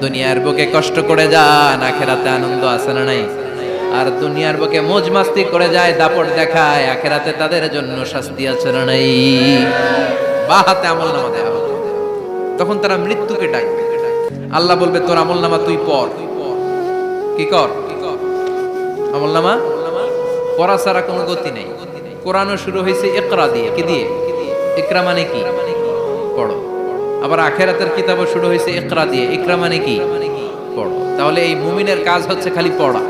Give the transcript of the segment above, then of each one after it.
দুনিয়ার বুকে কষ্ট করে যান, আখেরাতে আনন্দ আছে না নাই? আর দুনিয়ার বুকে মোজ মাস্তি করে যায়, দাপট দেখায়, আখেরাতে তাদের জন্য শাস্তি আছে না নাই? বাহাতে আমল নামা দেওয়া হবে। তখন তারা মৃত্যুকে ডাকবে। আল্লাহ বলবে, তোর আমল নামা তুই পড় কি কর? আমল নামা? পড়া ছাড়া কোনো গতি নেই। কোরআনও শুরু হয়েছে একরা দিয়ে। কি দিয়ে? একরা মানে কি? পড়ো। আবার আখেরাতের কিতাবও শুরু হয়েছে ইকরা দিয়ে। ইকরা মানে কি? পড়ো। তাহলে এই মুমিনের কাজ হচ্ছে খালি পড়া।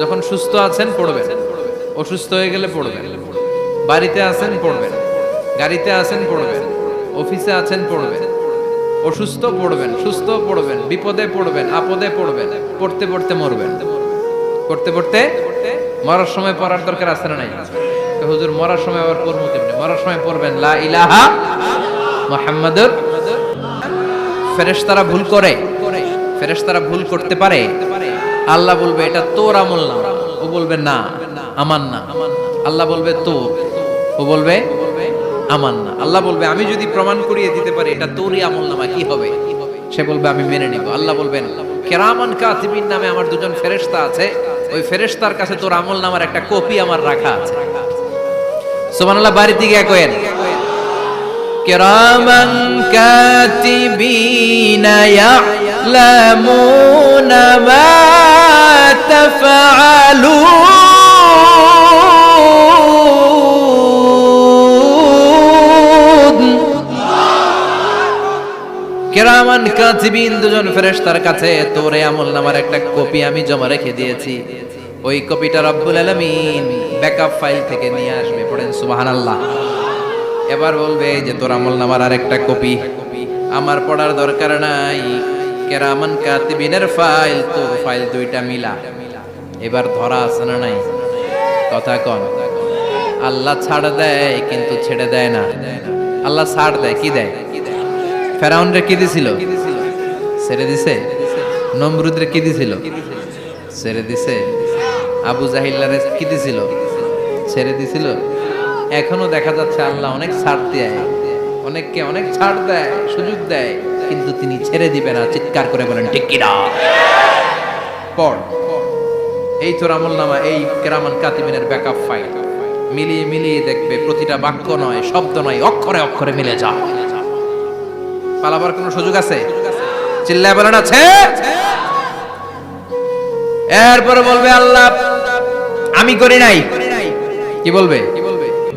যখন সুস্থ আছেন, পড়বেন। অসুস্থ হয়ে গেলে পড়বেন। বাড়িতে আছেন, পড়বেন। গাড়িতে আছেন, পড়বেন। অফিসে আছেন, পড়বেন। অসুস্থ পড়বেন, সুস্থ পড়বেন। বিপদে পড়বেন, আপদে পড়বেন। পড়তে পড়তে মরবেন। পড়তে পড়তে মরার সময় পড়ার দরকার আছে না নাই? হুজুর, মরার সময় আবার পড়ব কেমনে? মরার সময় পড়বেন, লা ইলাহা মুহাম্মাদুর ফেরেশতারা ভুল করে। ফেরেশতারা ভুল করতে পারে। আল্লাহ বলবে, এটা তোর আমল না। ও বলবে, না, আমার না। আল্লাহ বলবে, তোর। ও বলবে, আমার না। আল্লাহ বলবে, আমি যদি প্রমাণ করিয়ে দিতে পারি, এটা তোরই আমল নামা, কি হবে? সে বলবে, আমি মেনে নিব। আল্লাহ বলবেন, কেরামান কাতিবিন নামে আমার দুজন ফেরেশতা আছে। ওই ফেরেশতার কাছে তোর আমল নামার একটা কপি আমার রাখা আছে। সুবহানাল্লাহ বাড়িতে গিয়ে কয়েন كراما كاتبين يعلمون ما تفعلون কেরামান কাতিবিন দুজন ফেরেশতার কাছে তোরে আমল নামার একটা কপি আমি জমা রেখে দিয়েছি ওই কপিটা রব্বুল আলামিন ব্যাকআপ ফাইল থেকে নিয়ে আসবে পড়েন সুবহানাল্লাহ এবার বলবে যে তোর আমল নামার আর একটা কপি। আমার পড়ার দরকার নাই। কেরামান কাতিবিনের ফাইল তো ফাইল দুইটা মিলা। এবার ধরা আছে না নাই? কথা কন। আল্লাহ ছাড় দেয়, কিন্তু ছেড়ে দেয় না। আল্লাহ ছাড় দেয়, কি দেয়? ফেরাউনরে কি দিছিল? ছেড়ে দিছে? নমরুদরে কি দিছিল? ছেড়ে দিছে? আবু জাহিল্লারে কি দিছিল? ছেড়ে দিছিল? এখনও দেখা যাচ্ছে আল্লাহ অনেক ছাড় দেয়। অনেককে অনেক ছাড় দেয়, সুযোগ দেয়, কিন্তু তিনি ছেড়ে দিবে না, চিৎকার করে বলেন, ঠিক কিনা পড়। এই তোর আমল নামা, এই কেরামান কাতিমিনের ব্যাকআপ ফাইল মিলিয়ে মিলিয়ে দেখবে, প্রতিটা বাক্য নয়, শব্দ নয়, অক্ষরে অক্ষরে মিলে যা। পালাবার কোনো সুযোগ আছে? চিল্লায় বলেন, আছে। এরপরে বলবে, আল্লাহ, আমি করি নাই। কি বলবে?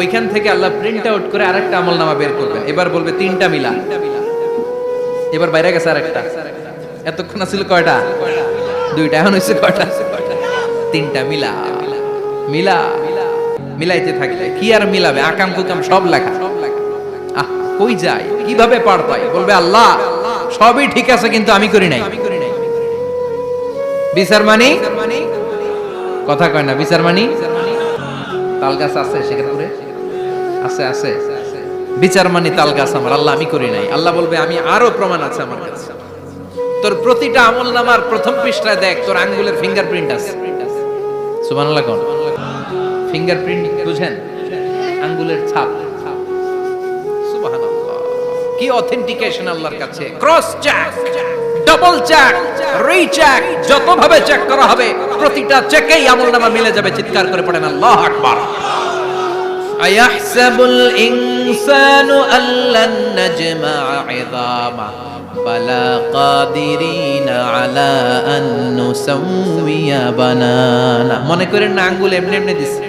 ওইখান থেকে আল্লাহ প্রিন্ট আউট করে আরেকটা আমল নামা বের করবে। এবার বলবে তিনটা মিলা। এবার বাইরে গেছে আরেকটা। এতক্ষণ ছিল কয়টা? দুইটা, এখন হয়েছে কয়টা? তিনটা মিলা। মিলা। মিলাইতে থাকলে কি আর মিলাবে? আকাম কুকাম সব লেখা। আহ, কই যায়? কীভাবে পার পাই বলবে আল্লাহ, সবই ঠিক আছে কিন্তু আমি করি নাই। বিচার মানি? কথা কয় না, বিচার মানি? তাল গাছ আছে শেখেরপুরে আছে আছে। বিচার মানি তাল গাছ আমার, আল্লাহ আমি করি নাই। আল্লাহ বলবে, আমি আরও প্রমাণ আছে আমার কাছে। তোর প্রতিটা আমল নামার প্রথম পৃষ্ঠায় দেখ, তোর আঙ্গুলের ফিঙ্গারপ্রিন্ট আছে। সুবহানাল্লাহ কোন? ফিঙ্গারপ্রিন্ট বুঝেন? আঙ্গুলের ছাপ। সুবহানাল্লাহ। কি অথেন্টিকেশন আল্লাহর কাছে? Cross check double check recheck যত ভাবে চেক করা হবে প্রতিটা চেকেই আমল নামা মিলে যাবে চিৎকার করে পড়েন আল্লাহ আকবার أيحسب الإنسان أن لن نجمع عظامه بلى قادرين على أن মুসাউইয়া বানানা মনে করেন না আঙ্গুল এমনি এমনি দিছে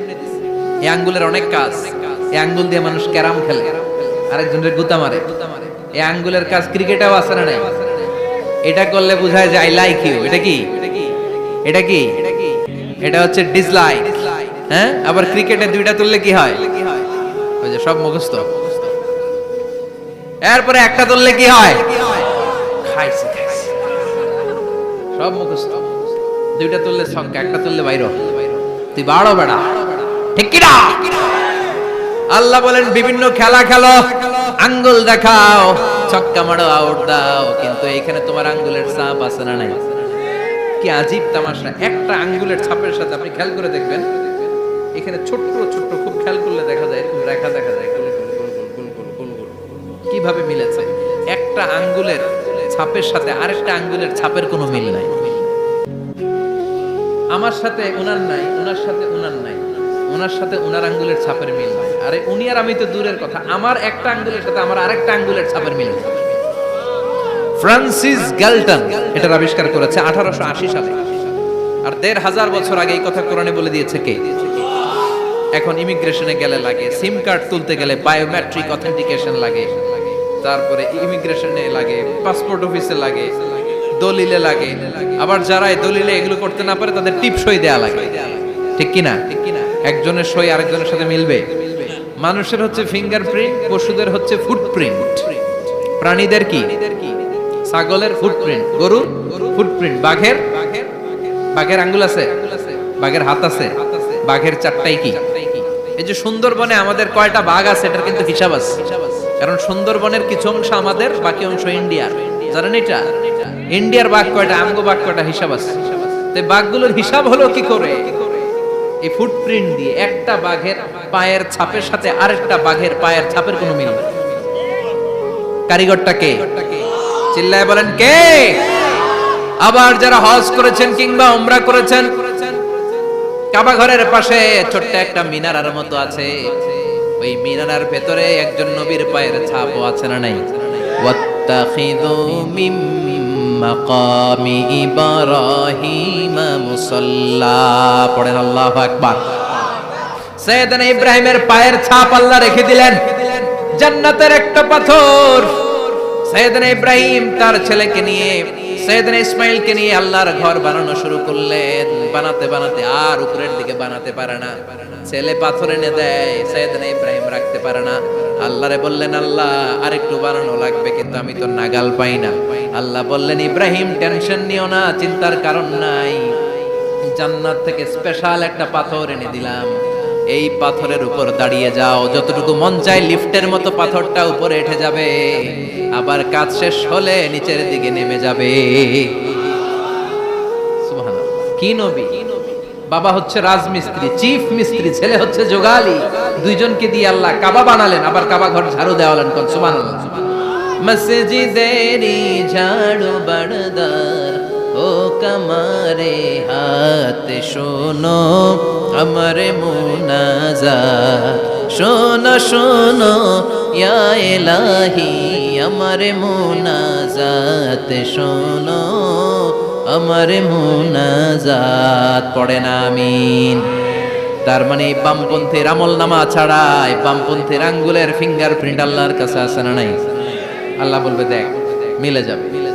এই আঙ্গুলের অনেক কাজ এই আঙ্গুল দিয়ে মানুষ ক্যারাম খেলে আরেকজনের গুতা মারে এই আঙ্গুলের কাজ ক্রিকেটেও আছে না নাই এটা করলে বোঝায় যে আই লাইক ইউ এটা কি? এটা কি? এটা হচ্ছে ডিসলাইক হ্যাঁ? আবার ক্রিকেটে দুইটা তুললে কি হয়? ওই যে সব মুখস্থ। এরপরে একটা তুললে কি হয়? খাইছে খাইছে। সব মুখস্থ। দুইটা তুললে ছক্কা একটা তুললে বাইর। তুই বাড়ো বেড়া। ঠিক কিনা? আল্লাহ বলেন, বিভিন্ন খেলা খেলো, আঙ্গুল দেখাও। ছক্কা মারো আউট দাও, কিন্তু এখানে তোমার আঙ্গুলের চাপ আছে না নাই? কি আজীব তামাশা। একটা আঙ্গুলের ছাপের সাথে আপনি খেয়াল করে দেখবেন, এখানে ছোট্ট ছোট্ট খুব খেয়াল করলে দেখা যায়, এরকম রেখা দেখা যায়, গোল গোল গোল গোল গোল গোল গোল কীভাবে মিলেছে? একটা আঙ্গুলের ছাপের সাথে আরেকটা আঙ্গুলের ছাপের কোনো মিল নাই। আমার সাথে ওনার নাই ওনার সাথে ওনার নাই। ওনার সাথে ওনার আঙ্গুলের ছাপের মিল নাই। আরে উনি আর আমি তো দূরের কথা। আমার একটা আঙ্গুলের সাথে আমার আরেকটা আঙ্গুলের ছাপের মিল আছে। ফ্রান্সিস গ্যালটন এটার আবিষ্কার করেছে আঠারোশো আশি সালে। আর দেড় হাজার বছর আগে এই কথা কোরআনে বলে দিয়েছে কে? এখন ইমিগ্রেশনে গেলে লাগে, সিম কার্ড তুলতে গেলে বায়োমেট্রিক অথেন্টিকেশন লাগে, তারপরে ইমিগ্রেশনে লাগে, পাসপোর্ট অফিসে লাগে, দলিলে লাগে, আবার যারা দলিলে এগুলো করতে না পারে তাদের টিপ সই দেয়া লাগে। ঠিক কি না একজনের সই আরেকজনের সাথে মিলবে। মানুষের হচ্ছে ফিঙ্গারপ্রিন্ট পশুদের হচ্ছে ফুটপ্রিন্ট প্রাণীদের কি? ছাগলের ফুটপ্রিন্ট গরুর ফুটপ্রিন্ট বাঘের? বাঘের আঙ্গুল আছে? বাঘের হাত আছে? বাঘের চারটাই কি? এই যে সুন্দরবনে আমাদের কয়টা বাঘ আছে, এটার কিন্তু হিসাব আছে। কারণ সুন্দরবনের কিছু অংশ আমাদের, বাকি অংশ ইন্ডিয়ার। জানেন এটা? ইন্ডিয়ার বাঘ কয়টা, আমগো বাঘ কয়টা হিসাব আছে? তো বাঘগুলোর হিসাব হলো কি করে? এই ফুটপ্রিন্ট দিয়ে একটা বাঘের পায়ের ছাপের সাথে আরেকটা বাঘের পায়ের ছাপের কোনো মিল নেই। কারিগরটা কে? চিল্লায় বলেন, কে? আবার যারা হজ করেছেন কিংবা উমরা করেছেন, কাবা ঘরের পাশে ছোট্ট একটা মিনারার মতো আছে। ওই মিনারার ভেতরে একজন নবীর পায়ের ছাপও আছে না নাই? ওয়াত্তাখিযু মিম মাকামি ইব্রাহিম মুসাল্লা। পড়েন আল্লাহু আকবার। সৈয়দনা ইব্রাহিমের পায়ের ছাপ আল্লাহ রেখে দিলেন। জান্নাতের একটা পাথর। সৈয়দনা ইব্রাহিম তার ছেলেকে নিয়ে সৈয়দনা ইসমাইলকে নিয়ে আল্লাহর ঘর বানানো শুরু করলেন। বানাতে বানাতে আর উপরের দিকে বানাতে পারে না। ছেলে পাথর এনে দেয় সৈয়দনা ইব্রাহিম রাখতে পারে না। আল্লাহরে বললেন, আল্লাহ আর একটু বানানো লাগবে, কিন্তু আমি তো নাগাল পাই না। আল্লাহ বললেন, ইব্রাহিম, টেনশন নিও না, চিন্তার কারণ নাই। জান্নাত থেকে স্পেশাল একটা পাথর এনে দিলাম। এই পাথরের উপর দাঁড়িয়ে যাও। যতটুকু মন চায় লিফটের মতো পাথরটা উপরে উঠে যাবে। আবার কাজ শেষ হলে নিচের দিকে নেমে যাবে। কি নবী? বাবা হচ্ছে রাজমিস্ত্রি, চিফ মিস্ত্রি, ছেলে হচ্ছে যোগালি। দুইজনকে দিয়ে আল্লাহ কাবা বানালেন, আবার কাবা ঘর ঝাড়ু দেওয়ালেন কোন সুবহানাল্লাহ। মসজিদেরি ঝাড়ু বড়দার ও কামারে হাত শোনো আমার মুনাজা শোনো শোনো ইয়া এলাহি আমার মুনাজাত শোনো আমার মুনাজাত পড়ে না আমিন তার মানে বামপন্থীর আমল নামা ছাড়া এই বামপন্থীর আঙ্গুলের ফিঙ্গারপ্রিন্ট আল্লাহর কাছে আছে না নাই? আল্লাহ বলবে, দেখ, মিলে যাবে।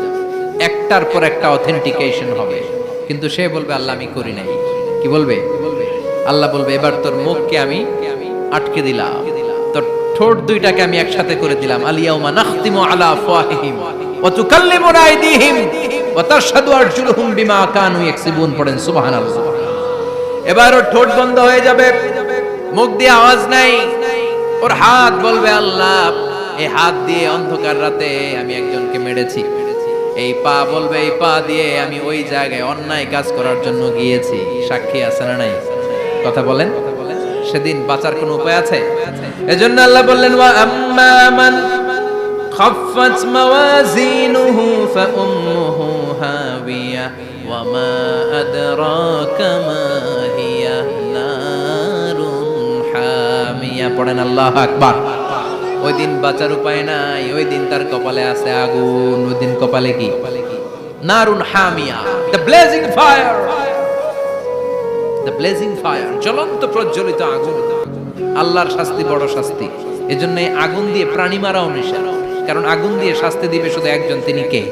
একটার পর একটা অথেন্টিকেশন হবে। কিন্তু সে বলবে, আল্লাহ, আমি করি নাই। কি বলবে? আল্লাহ বলবে, এবার তোর মুখকে আমি আটকে দিলাম। তোর ঠোঁট দুইটাকে আমি একসাথে করে দিলাম। আলিয়াউমা নাখতিমু আলা আফওয়াহিহিম ওয়া তুকাল্লিমুনা আইদিহিম ওয়া তাশহাদু আরজুলুহুম বিমা কানু ইয়াকসিবুন। পড়েন, সুবহানাল্লাহ। এবার ওর ঠোঁট বন্ধ হয়ে যাবে। মুখ দিয়ে আওয়াজ নাই। ওর হাত বলবে, আল্লাহ এই হাত দিয়ে অন্ধকার রাতে আমি একজনকে মেরেছি। এই পা বলবে, এই পা দিয়ে আমি ওই জায়গায় অন্যায় কাজ করার জন্য গিয়েছি। সাক্ষী আছে না নাই? কথা বলেন। সেদিন বাঁচার কোনো উপায় আছে? এজন্য আল্লাহ বললেন, ওয়া আম্মা মান খাফফাত মাওয়াজিনুহু ফাউম্মুহু হাবিয়া ওয়া মা আদরাকা মা হিয়া নারুন হামিয়া। পড়েন আল্লাহু আকবার। ওই দিন বাঁচার উপায় নাই, ওই দিন তার কপালে আছে আগুন, ওই দিন কপালে কি? নারুন হামিয়া the blazing fire the blazing fire জ্বলন্ত প্রজ্বলিত আগুন। আল্লাহর শাস্তি বড় শাস্তি। এজন্য আগুন দিয়ে প্রাণী মারাও নিষেধ। কারণ আগুন দিয়ে শাস্তি দিবে শুধু একজন, তিনি কে?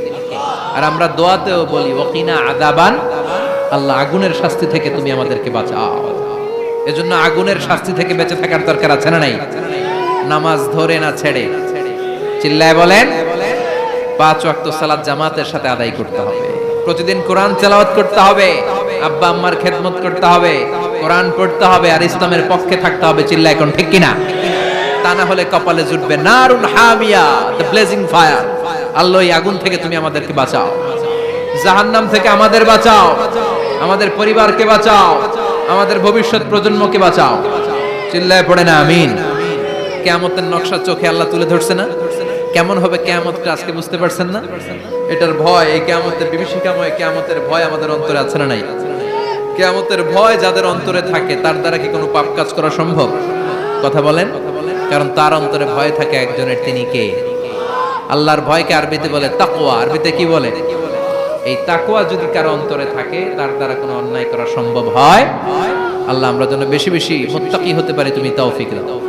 আর আমরা দোয়াতেও বলি ওকিনা আদাবান আল্লাহ আগুনের শাস্তি থেকে তুমি আমাদেরকে বাঁচাও। এজন্য আগুনের শাস্তি থেকে বেঁচে থাকার দরকার আছে না নাই? নামাজ ধরে না ছেড়ে। চিল্লায় বলেন, পাঁচ ওয়াক্ত সালাত জামাতের সাথে আদায় করতে হবে। প্রতিদিন কোরআন তেলাওয়াত করতে হবে, আব্বা আম্মার খেদমত করতে হবে, কোরআন পড়তে হবে আর ইসলামের পক্ষে থাকতে হবে চিল্লা এখন ঠিক কিনা? তা না হলে কপালে জুটবে নারুন হামিয়া দ্য ব্লেজিং ফায়ার আল্লাহ এই আগুন থেকে তুমি আমাদেরকে বাঁচাও। জাহান্নাম থেকে আমাদের বাঁচাও। আমাদের পরিবারকে বাঁচাও। আমাদের ভবিষ্যৎ প্রজন্মকে বাঁচাও। চিল্লায় পড়ে না, আমিন। কেয়ামতের নকশা চোখে আল্লাহ তুলে ধরছে না? কেমন হবে কেয়ামতটা আজকে বুঝতে পারছেন না? এটার ভয়, এই কেয়ামতের বিভীষিকাময় কেয়ামতের ভয় আমাদের অন্তরে আছে না নাই? কেয়ামতের ভয় যাদের অন্তরে থাকে, তার দ্বারা কি কোনো পাপ কাজ করা সম্ভব? কথা বলেন। কারণ তার অন্তরে ভয় থাকে একজনের, তিনি কে? আল্লাহর ভয়কে আরবিতে বলে তাকওয়া। আরবিতে কি বলে? এই তাকওয়া যদি কারও অন্তরে থাকে, তার দ্বারা কোনো অন্যায় করা সম্ভব হয়? আল্লাহ আমরা যেন বেশি বেশি মুত্তাকি হতে পারি, তুমি তৌফিক দাও।